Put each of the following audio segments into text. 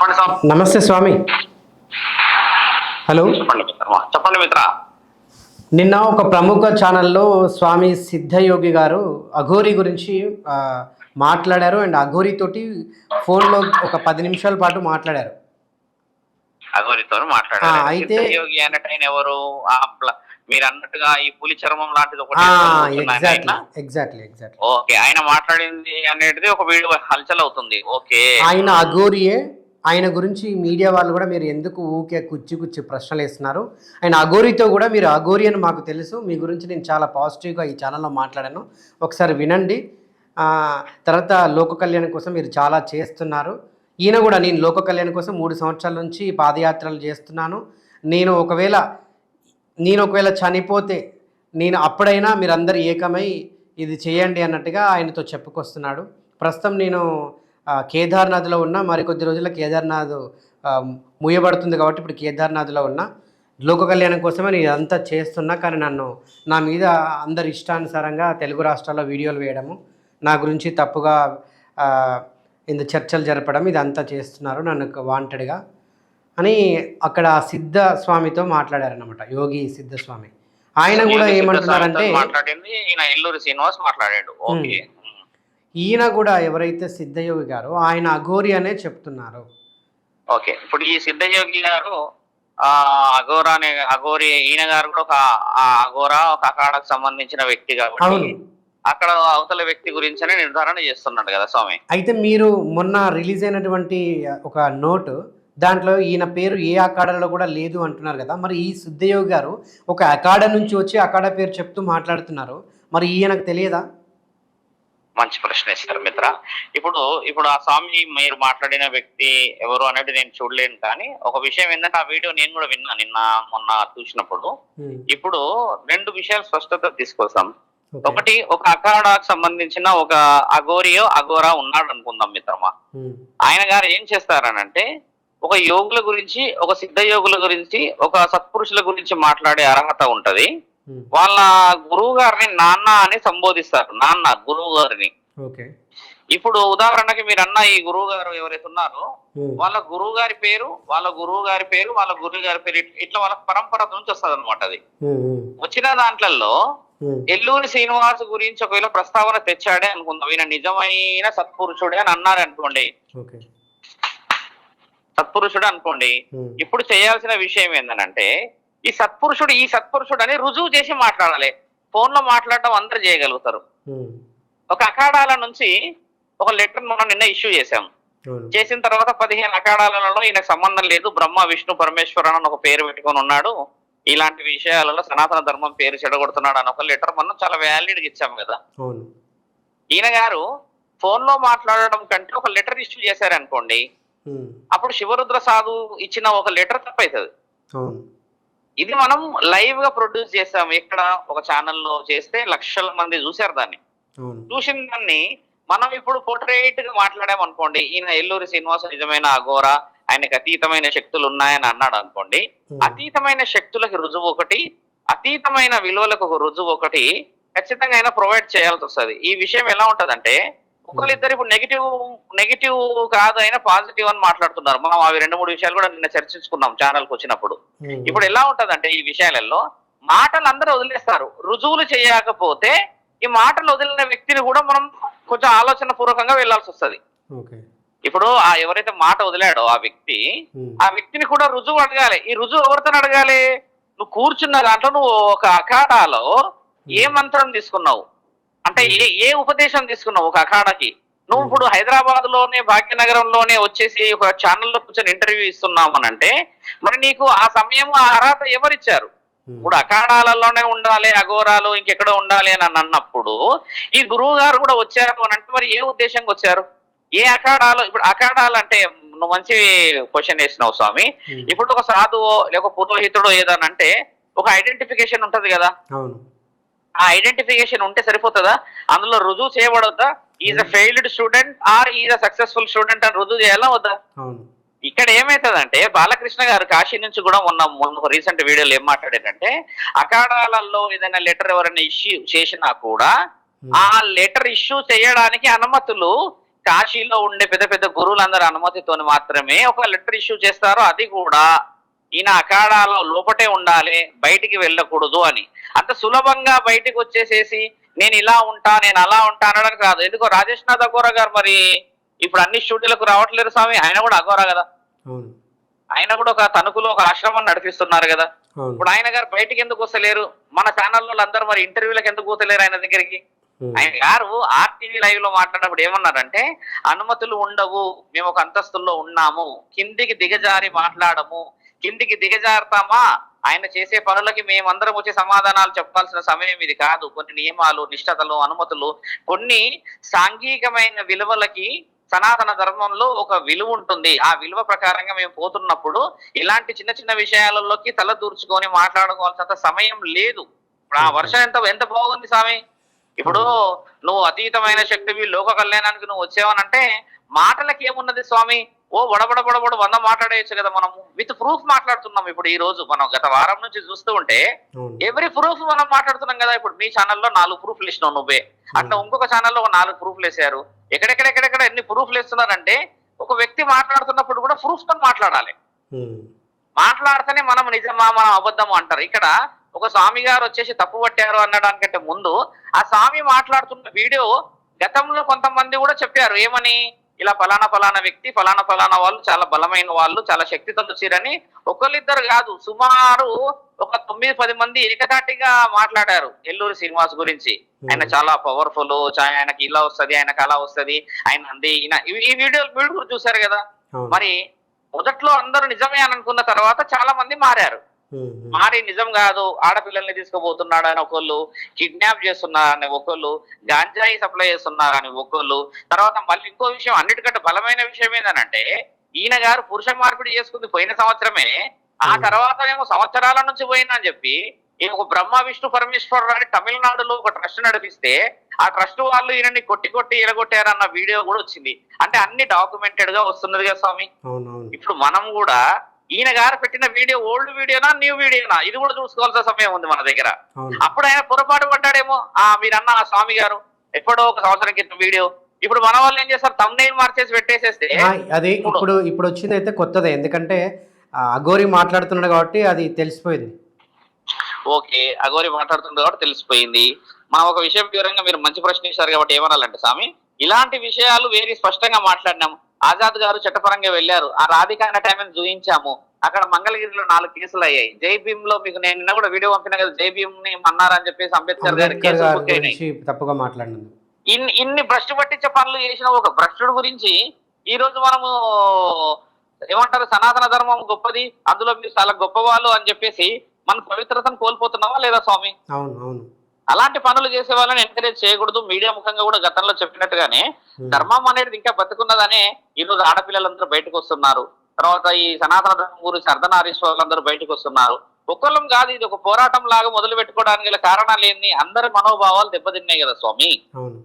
నమస్తే స్వామి. హలో. చెప్పండి మిత్ర. నిన్న ఒక ప్రముఖ ఛానల్లో స్వామి సిద్ధయోగి గారు అఘోరి గురించి మాట్లాడారు అండ్ అఘోరి తోటి ఫోన్లో ఒక పది నిమిషాల పాటు మాట్లాడారు. అగోరితో ఆ, మాట్లాడారు. అయితే- యోగి అన్నట్టు ఎవరు? మీరు అన్నట్టుగా ఈ పులి చర్మం లాంటిది ఒకటి? ఎగ్జాక్ట్లీ ఎగ్జాక్ట్లీ ఓకే ఆయన మాట్లాడింది అనేది ఒక వీడియో హల్చల్ అవుతుంది. ఓకే. ఆయన అఘోరియే ఆయన గురించి మీడియా వాళ్ళు కూడా మీరు ఎందుకు ఊకే కుచ్చి కుచ్చి ప్రశ్నలు వేస్తున్నారు? ఆయన అఘోరితో కూడా మీరు అఘోరి అని మాకు తెలుసు. మీ గురించి నేను చాలా పాజిటివ్గా ఈ ఛానల్లో మాట్లాడాను. ఒకసారి వినండి. తర్వాత లోక కళ్యాణం కోసం మీరు చాలా చేస్తున్నారు. ఈయన కూడా నేను లోక కళ్యాణం కోసం మూడు సంవత్సరాల నుంచి పాదయాత్రలు చేస్తున్నాను. నేను ఒకవేళ నేను ఒకవేళ చనిపోతే నేను అప్పుడైనా మీరందరూ ఏకమై ఇది చేయండి అన్నట్టుగా ఆయనతో చెప్పుకొస్తున్నాడు. ప్రస్తుతం నేను కేదార్నాథ్లో ఉన్నా మరికొద్ది రోజుల్లో కేదార్నాథ్ మూయబడుతుంది కాబట్టి ఇప్పుడు కేదార్నాథ్లో ఉన్నా లోక కళ్యాణం కోసమే నేను ఇదంతా చేస్తున్నా. కానీ నన్ను నా మీద అందరి ఇష్టానుసారంగా తెలుగు రాష్ట్రాల్లో వీడియోలు వేయడము నా గురించి తప్పుగా ఇంత చర్చలు జరపడం ఇదంతా చేస్తున్నారు నన్ను వాంటెడ్గా అని అక్కడ సిద్ధ స్వామితో మాట్లాడారనమాట యోగి సిద్ధ స్వామి ఆయన కూడా ఏమంటున్నారంటే మాట్లాడింది ఈయన ఎల్లూరి శ్రీనివాస్ మాట్లాడాడు. ఓకే. ఈయన కూడా ఎవరైతే సిద్ధయోగి గారో ఆయన అఘోరి అనే చెప్తున్నారు. ఓకే. ఇప్పుడు ఈ సిద్ధయోగి గారు ఆ అఘోరా అనే అఘోరి ఈయన గారు కూడా ఒక ఆ అఘోరా ఒక అఖాడకు సంబంధించిన వ్యక్తి కాబట్టి అక్కడ అవతల వ్యక్తి గురించనే నిర్ధారణ చేస్తున్నాడు కదా స్వామి? అయితే మీరు మొన్న రిలీజ్ అయినటువంటి ఒక నోటు దాంట్లో ఈయన పేరు ఏ అఖాడాలో కూడా లేదు అంటున్నారు కదా. మరి ఈ సిద్ధయోగి గారు ఒక అఖాడా నుంచి వచ్చి అఖాడా పేరు చెప్తూ మాట్లాడుతున్నారు. మరి ఈయనకు తెలియదా? మంచి ప్రశ్న వేశారు మిత్ర. ఇప్పుడు ఇప్పుడు ఆ స్వామి మీరు మాట్లాడిన వ్యక్తి ఎవరు అనేది నేను చూడలేను కానీ ఒక విషయం ఏంటంటే ఆ వీడియో నేను కూడా విన్నా నిన్న మొన్న చూసినప్పుడు. ఇప్పుడు రెండు విషయాలు స్పష్టత తీసుకొస్తాం. ఒకటి ఒక అఖాడాకు సంబంధించిన ఒక అఘోరియో అఘోరా ఉన్నాడు అనుకుందాం మిత్రమా. ఆయన గారు ఏం చేస్తారనంటే ఒక యోగుల గురించి ఒక సిద్ధ యోగుల గురించి ఒక సత్పురుషుల గురించి మాట్లాడే అర్హత ఉంటది. వాళ్ళ గురువు గారిని నాన్న అని సంబోధిస్తారు. నాన్న గురువు గారిని ఇప్పుడు ఉదాహరణకి మీరు అన్న ఈ గురువు గారు ఎవరైతే ఉన్నారో ఉమ్, వాళ్ళ గురువు గారి పేరు వాళ్ళ గురువు గారి పేరు వాళ్ళ గురువు గారి పేరు ఇట్- ఇట్లా వాళ్ళ పరంపర నుంచి వస్తుంది అనమాట అది ఉమ్, వచ్చిన దాంట్లలో ఎల్లూరి శ్రీనివాస్ గురించి ఒకవేళ ప్రస్తావన తెచ్చాడే అనుకుందాం. ఈయన నిజమైన సత్పురుషుడే అని అన్నారు అనుకోండి. సత్పురుషుడు అనుకోండి. ఇప్పుడు చేయాల్సిన విషయం ఏంటంటే ఈ సత్పురుషుడు ఈ సత్పురుషుడు అని రుజువు చేసి మాట్లాడాలి. ఫోన్లో మాట్లాడటం అందరు చేయగలుగుతారు. ఒక అఖాడాల నుంచి ఒక లెటర్ మనం నిన్న ఇష్యూ చేశాం. చేసిన తర్వాత పదిహేను అఖాడాలలో ఈయనకు సంబంధం లేదు. బ్రహ్మ విష్ణు పరమేశ్వరన్ అని ఒక పేరు పెట్టుకొని ఉన్నాడు. ఇలాంటి విషయాలలో సనాతన ధర్మం పేరు చెడగొడుతున్నాడు అని ఒక లెటర్ మనం చాలా వ్యాలిడ్గా ఇచ్చాం కదా. ఈయన గారు ఫోన్లో మాట్లాడడం కంటే ఒక లెటర్ ఇష్యూ చేశారనుకోండి అప్పుడు శివరుద్ర సాధు ఇచ్చిన ఒక లెటర్ తప్పవుతుంది అవును. ఇది మనం లైవ్గా ప్రొడ్యూస్ చేసాం ఎక్కడ? ఒక ఛానల్లో చేస్తే లక్షల మంది చూశారు దాన్ని. చూసిన దాన్ని మనం ఇప్పుడు పోర్ట్రేట్గా మాట్లాడాం అనుకోండి. ఈయన ఎల్లూరి శ్రీనివాస నిజమైన అఘోర ఆయనకి అతీతమైన శక్తులు ఉన్నాయని అన్నాడు అనుకోండి. అతీతమైన శక్తులకు రుజువు ఒకటి అతీతమైన విలువలకు ఒక రుజువు ఒకటి ఖచ్చితంగా అయినా ప్రొవైడ్ చేయాల్సి వస్తుంది. ఈ విషయం ఎలా ఉంటదంటే ఒకళ్ళిద్దరు ఇప్పుడు నెగిటివ్ నెగిటివ్ కాదు అయినా పాజిటివ్ అని మాట్లాడుతున్నారు. మనం అవి రెండు మూడు విషయాలు కూడా నిన్న చర్చించుకున్నాం ఛానల్కి వచ్చినప్పుడు. ఇప్పుడు ఎలా ఉంటదంటే ఈ విషయాలలో మాటలు అందరూ వదిలేస్తారు. రుజువులు చేయకపోతే ఈ మాటలు వదిలిన వ్యక్తిని కూడా మనం కొంచెం ఆలోచన పూర్వకంగా వెళ్ళాల్సి వస్తది. ఇప్పుడు ఆ ఎవరైతే మాట వదిలాడో ఆ వ్యక్తి ఆ వ్యక్తిని కూడా రుజువు అడగాలి. ఈ రుజువు ఎవరితో అడగాలి? నువ్వు కూర్చున్న దాంట్లో నువ్వు ఒక అఖాడాలో ఏ మంత్రం తీసుకున్నావు? అంటే ఏ ఏ ఉపదేశం తీసుకున్నావు ఒక అఖాడాకి? నువ్వు ఇప్పుడు హైదరాబాద్లోనే భాగ్యనగరంలోనే వచ్చేసి ఒక ఛానల్లో కూర్చొని ఇంటర్వ్యూ ఇస్తున్నావు అని అంటే మరి నీకు ఆ సమయం ఆ అర్హత ఎవరిచ్చారు? ఉమ్, ఇప్పుడు అఖాడాలలోనే ఉండాలి అఘోరాలు ఇంకెక్కడో ఉండాలి అని అన్నప్పుడు ఈ గురువు గారు కూడా వచ్చారు అని అంటే మరి ఏ ఉద్దేశంగా వచ్చారు? ఏ అఖాడాలు ఇప్పుడు అఖాడాలు అంటే నువ్వు మంచి క్వశ్చన్ వేసినావు స్వామి. ఇప్పుడు ఒక సాధువో లేక పురోహితుడో ఏదనంటే ఒక ఐడెంటిఫికేషన్ ఉంటది కదా? ఆ ఐడెంటిఫికేషన్ ఉంటే సరిపోతుందా? అందులో రుజువు చేయబడొద్దా? Is a failed student or is a successful student అని రుజువు చేయాలా వద్దా? ఇక్కడ ఏమైతుందంటే బాలకృష్ణ గారు కాశీ నుంచి కూడా మొన్న మొన్న రీసెంట్ వీడియోలో ఏం మాట్లాడారంటే అఖాడాలలో ఏదైనా లెటర్ ఎవరైనా ఇష్యూ చేసినా కూడా ఉమ్, ఆ లెటర్ ఇష్యూ చేయడానికి అనుమతులు కాశీలో ఉండే పెద్ద పెద్ద గురువులందరి అనుమతితోని మాత్రమే ఒక లెటర్ ఇష్యూ చేస్తారు అది కూడా ఈయన అఖాడాలో లోపటే ఉండాలి బయటికి వెళ్ళకూడదు అని. అంత సులభంగా బయటికి వచ్చేసేసి నేను ఇలా ఉంటా నేను అలా ఉంటా అనడానికి రాదు. ఎందుకో రాజేష్ నాథ్ అఘోరా గారు మరి ఇప్పుడు అన్ని షూటీలకు రావట్లేరు స్వామి. ఆయన కూడా అఘోరా కదా. ఆయన కూడా ఒక తణుకులో ఒక ఆశ్రమం నడిపిస్తున్నారు కదా. ఇప్పుడు ఆయన గారు బయటికి ఎందుకు వస్తలేరు? మన ఛానల్లో అందరూ మరి ఇంటర్వ్యూలకు ఎందుకు పోతలేరు ఆయన దగ్గరికి. ఆయన గారు ఆర్టీవీ లైవ్లో మాట్లాడినప్పుడు ఏమన్నారంటే అనుమతులు ఉండవు మేము ఒక అంతస్తుల్లో ఉన్నాము కిందికి దిగజారి మాట్లాడము కిందికి దిగజారుతామా? ఆయన చేసే పనులకి మేమందరం వచ్చి సమాధానాలు చెప్పాల్సిన సమయం ఇది కాదు. కొన్ని నియమాలు నిష్ఠతలు అనుమతులు కొన్ని సాంఘికమైన విలువలకి సనాతన ధర్మంలో ఒక విలువ ఉంటుంది. ఆ విలువ ప్రకారంగా మేము పోతున్నప్పుడు ఇలాంటి చిన్న చిన్న విషయాలలోకి తల దూర్చుకొని మాట్లాడుకోవాల్సినంత సమయం లేదు. ఇప్పుడు ఆ వర్షం ఎంత ఎంత బాగుంది స్వామి? ఇప్పుడు నువ్వు అతీతమైన శక్తివి లోక కళ్యాణానికి నువ్వు వచ్చావనంటే మాటలకి ఏమున్నది స్వామి? ఓ బడబడ బడబడ వంద మాట్లాడేయచ్చు కదా మనం విత్ ప్రూఫ్ మాట్లాడుతున్నాం ఇప్పుడు ఈ రోజు. మనం గత వారం నుంచి చూస్తూ ఉంటే ఎవ్రీ ప్రూఫ్ మనం మాట్లాడుతున్నాం కదా ఇప్పుడు. మీ ఛానల్లో నాలుగు ప్రూఫ్లు ఇచ్చినావు నువ్వే. అట్లా ఇంకొక ఛానల్లో ఒక నాలుగు ప్రూఫ్లు వేసారు ఎక్కడెక్కడెక్కడెక్కడ ఎన్ని ప్రూఫ్లు ఇస్తున్నారంటే ఒక వ్యక్తి మాట్లాడుతున్నప్పుడు కూడా ప్రూఫ్తో మాట్లాడాలి. మాట్లాడితేనే మనం నిజమా మనం అబద్ధము అంటారు. ఇక్కడ ఒక స్వామి గారు వచ్చేసి తప్పు పట్టారు అనడానికంటే ముందు ఆ స్వామి మాట్లాడుతున్న వీడియో గతంలో కొంతమంది కూడా చెప్పారు. ఏమని? ఇలా ఫలానా ఫలానా వ్యక్తి ఫలానా ఫలానా వాళ్ళు చాలా బలమైన వాళ్ళు చాలా శక్తితో వచ్చారని ఒకళ్ళిద్దరు కాదు సుమారు ఒక తొమ్మిది పది మంది ఏకదాటిగా మాట్లాడారు ఎల్లూరు శ్రీనివాస్ గురించి. ఆయన చాలా పవర్ఫుల్ ఆయనకి ఇలా వస్తది ఆయనకి అలా వస్తది ఆయన అంది ఈ వీడియో వీడియో కూడా చూశారు కదా? మరి మొదట్లో అందరూ నిజమే అని అనుకున్న తర్వాత చాలా మంది మారారు. మారి నిజం కాదు ఆడపిల్లల్ని తీసుకుపోతున్నాడు అని ఒకళ్ళు కిడ్నాప్ చేస్తున్నారని ఒకళ్ళు గాంజాయి సప్లై చేస్తున్నారని ఒకళ్ళు తర్వాత మళ్ళీ ఇంకో విషయం అన్నిటికంటే బలమైన విషయం ఏంటంటే ఈయన గారు పురుష మార్పిడి చేసుకుంది పోయిన సంవత్సరమే ఆ తర్వాత ఏమో సంవత్సరాల నుంచి పోయినా అని చెప్పి ఈయన ఒక బ్రహ్మ విష్ణు పరమేశ్వర అని తమిళనాడులో ఒక ట్రస్ట్ నడిపిస్తే ఆ ట్రస్ట్ వాళ్ళు ఈయనని కొట్టి కొట్టి ఎలగొట్టారన్న వీడియో కూడా వచ్చింది. అంటే అన్ని డాక్యుమెంటెడ్గా వస్తున్నది కదా స్వామి ఇప్పుడు మనం కూడా ఈయన గారు పెట్టిన వీడియో ఓల్డ్ వీడియోనా న్యూ వీడియోనా? ఇది కూడా చూసుకోవాల్సిన సమయం ఉంది మన దగ్గర. అప్పుడు ఆయన పొరపాటు పడ్డాడేమో. ఆ మీరన్న ఆ స్వామి గారు ఎప్పుడో ఒక సంవత్సరం క్రితం వీడియో. ఇప్పుడు మన వాళ్ళు ఏం చేస్తారు? తమ్నైల్ మార్చేసి పెట్టేసేస్తే అది ఇప్పుడు ఇప్పుడు వచ్చింది అయితే కొత్తదే. ఎందుకంటే అఘోరి మాట్లాడుతున్నాడు కాబట్టి అది తెలిసిపోయింది. ఓకే అగోరి మాట్లాడుతుంది కాబట్టి తెలిసిపోయింది. మనం ఒక విషయం వివరంగా మీరు మంచి ప్రశ్న ఇచ్చారు కాబట్టి ఏమనాలంటే స్వామి ఇలాంటి విషయాలు వేరే స్పష్టంగా మాట్లాడినాము. ఆజాద్ గారు చట్టపరంగా వెళ్ళారు. ఆ రాధిక అనే టైం చూయించాము. అక్కడ మంగళగిరిలో నాలుగు కేసులు అయ్యాయి. జై భీమ్లో మీకు నేను నిన్న కూడా వీడియో పంపిన కదా జై భీమ్ని అన్నారని చెప్పేసి అంబేద్కర్ గారి గురించి తప్పుగా మాట్లాడినందుకు. ఇన్ని ఇన్ని భ్రష్టు పట్టించే పనులు చేసిన ఒక భ్రష్టుడు గురించి ఈ రోజు మనము ఏమంటారు సనాతన ధర్మం గొప్పది అందులో మీరు చాలా గొప్పవాళ్ళు అని చెప్పేసి మన పవిత్రతను కోల్పోతున్నావా లేదా స్వామి? అవును అవును. అలాంటి పనులు చేసే వాళ్ళని ఎంకరేజ్ చేయకూడదు. మీడియా ముఖంగా కూడా గతంలో చెప్పినట్టుగానే ఉమ్. ధర్మం అనేది ఇంకా బతుకున్నదనే ఈ రోజు ఆడపిల్లలందరూ బయటకు వస్తున్నారు. తర్వాత ఈ సనాతన ధర్మం గురించి అర్ధనారీశ్వరులందరూ బయటకు వస్తున్నారు. ఒక్కళ్ళం కాదు ఇది ఒక పోరాటం లాగా మొదలు పెట్టుకోవడానికి గల కారణాలు ఏంది? అందరి మనోభావాలు దెబ్బతిన్నాయి కదా స్వామి. అవును.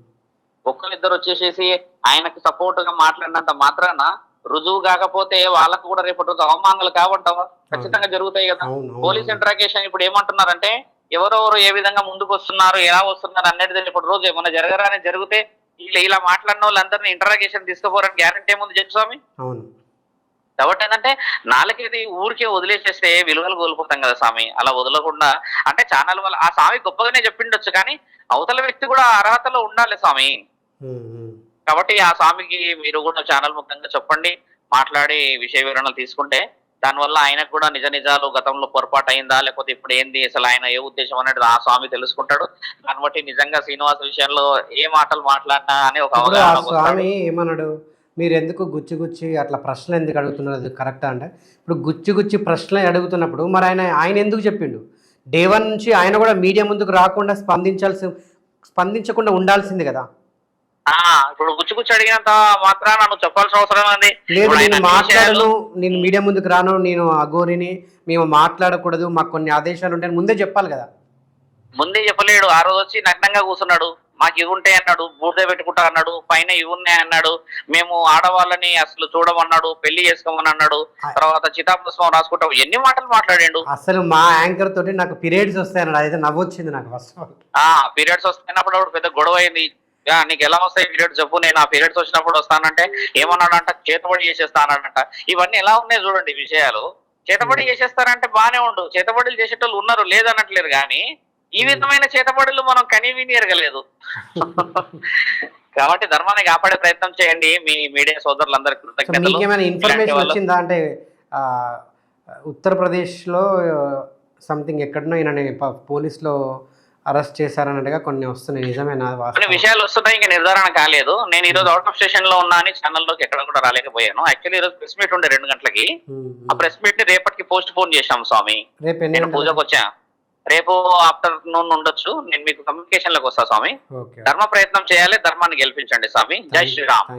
ఒక్కరిద్దరు వచ్చేసేసి ఆయనకు సపోర్ట్గా మాట్లాడినంత మాత్రాన రుజువు కాకపోతే వాళ్ళకు కూడా రేపటి రోజు అవమానాలు కావంటావా? ఖచ్చితంగా జరుగుతాయి కదా. పోలీస్ ఇంటరాగేషన్ ఇప్పుడు ఏమంటున్నారంటే ఎవరెవరు ఏ విధంగా ముందుకు వస్తున్నారు ఎలా వస్తున్నారు అనేది రేపటి రోజు ఏమన్నా జరగరాని జరిగితే ఇలా ఇలా మాట్లాడిన వాళ్ళందరినీ ఇంటరాగేషన్ తీసుకుపోరని గ్యారంటీ ఏముంది చెప్పు స్వామి? అవును. కాబట్టి ఏంటంటే నాలుగేది ఊరికే వదిలేసేస్తే విలువలు కోల్పోతాం కదా స్వామి. అలా వదలకుండా అంటే ఛానల్ వల్ల ఆ స్వామి గొప్పగానే చెప్పిండొచ్చు కానీ అవతల వ్యక్తి కూడా అర్హతలో ఉండాలి స్వామి. కాబట్టి ఆ స్వామికి మీరు కూడా ఛానల్ ముఖంగా చెప్పండి మాట్లాడి విషయ వివరణలు తీసుకుంటే దానివల్ల ఆయనకు కూడా నిజ నిజాలు గతంలో పొరపాటు అయిందా? లేకపోతే ఇప్పుడు ఏంది? అసలు ఆయన ఏ ఉద్దేశం అనేది ఆ స్వామి తెలుసుకుంటాడు. దాన్ని బట్టి నిజంగా శ్రీనివాస విషయంలో ఏ మాటలు మాట్లాడినా అని ఒక అవగాహన. స్వామి ఏమన్నాడు? మీరు ఎందుకు గుచ్చి గుచ్చి అట్లా ప్రశ్నలు ఎందుకు అడుగుతున్నారు? అది కరెక్టా? అంటే ఇప్పుడు గుచ్చి గుచ్చి ప్రశ్నలు అడుగుతున్నప్పుడు మరి ఆయన ఆయన ఎందుకు చెప్పిండు? డే వన్ నుంచి ఆయన కూడా మీడియా ముందుకు రాకుండా స్పందించాల్సి స్పందించకుండా ఉండాల్సింది కదా. ఇప్పుడు గుచ్చి గుచ్చి అడిగినంత మాత్రాన నువ్వు చెప్పాల్సిన అవసరం ఉంది లేదు నేను మాట్లాడను. నేను మీడియా ముందుకు రాను. నేను అఘోరిని మేము మాట్లాడకూడదు. మాకు కొన్ని ఆదేశాలు ఉంటాయని ముందే చెప్పాలి కదా. ముందే చెప్పలేడు. ఆ రోజు వచ్చి నగ్నంగా కూర్చున్నాడు. మాకు ఇవి ఉంటాయి అన్నాడు. బూడిద పెట్టుకుంటా అన్నాడు. పైన ఇవి ఉన్నాయి అన్నాడు. మేము ఆడవాళ్ళని అసలు చూడమన్నాడు. పెళ్ళి చేసుకోమని అన్నాడు. తర్వాత చితాపుష్పం రాసుకుంటాం ఎన్ని మాటలు మాట్లాడిండు? అసలు మా యాంకర్ తోటి నాకు పీరియడ్స్ వస్తాయన్నాడు. అదైతే నవ్వొచ్చింది నాకు ఫస్ట్ పీరియడ్స్ వస్తున్నప్పుడు పెద్ద గొడవ అయింది. నీకు ఎలా వస్తాయి పీరియడ్స్ చెప్పు నేను ఆ పీరియడ్స్ వచ్చినప్పుడు వస్తానంటే ఏమన్నాడంట? చేతబడి చేసేస్తానంట. ఇవన్నీ ఎలా ఉన్నాయి చూడండి విషయాలు. చేతబడి చేసేస్తారంటే బానే ఉండు. చేతబడులు చేసేటోళ్ళు ఉన్నారు లేదనట్లేదు కానీ ఈ విధమైన చేతబడులు మనం కనీ విని ఎరగలేదు. కాబట్టి ధర్మాన్ని కాపాడే ప్రయత్నం చేయండి మీ మీడియా సోదరులందరికీ కృతజ్ఞతలు. ఇన్ఫర్మేషన్ వచ్చిందా అంటే ఉత్తరప్రదేశ్లో సంథింగ్ ఎక్కడనో ఈయనని ప- పోలీసులో అరెస్ట్ చేశారన్నట్టుగా కొన్ని వస్తున్నాయి. నిజమేనా కొన్ని? విషయాలు వస్తున్నాయి ఇంకా నిర్ధారణ కాలేదు. నేను ఈ రోజు అవుట్ ఆఫ్ స్టేషన్లో ఉన్నా అని ఛానల్లోకి ఎక్కడ కూడా రాలేకపోయాను. యాక్చువల్లీ ఈ రోజు ప్రెస్ మీట్ ఉండే రెండు గంటలకి. ఉమ్, ఆ ప్రెస్ మీట్ని రేపటికి పోస్ట్ పోన్ చేశాం స్వామి. నేను? పూజకు వచ్చా. రేపు ఆఫ్టర్నూన్ ఉండొచ్చు. నేను మీకు కమ్యూనికేషన్లోకి వస్తా స్వామి. ధర్మ ప్రయత్నం చేయాలి ధర్మాన్ని గెలిపించండి స్వామి. జై శ్రీరామ్.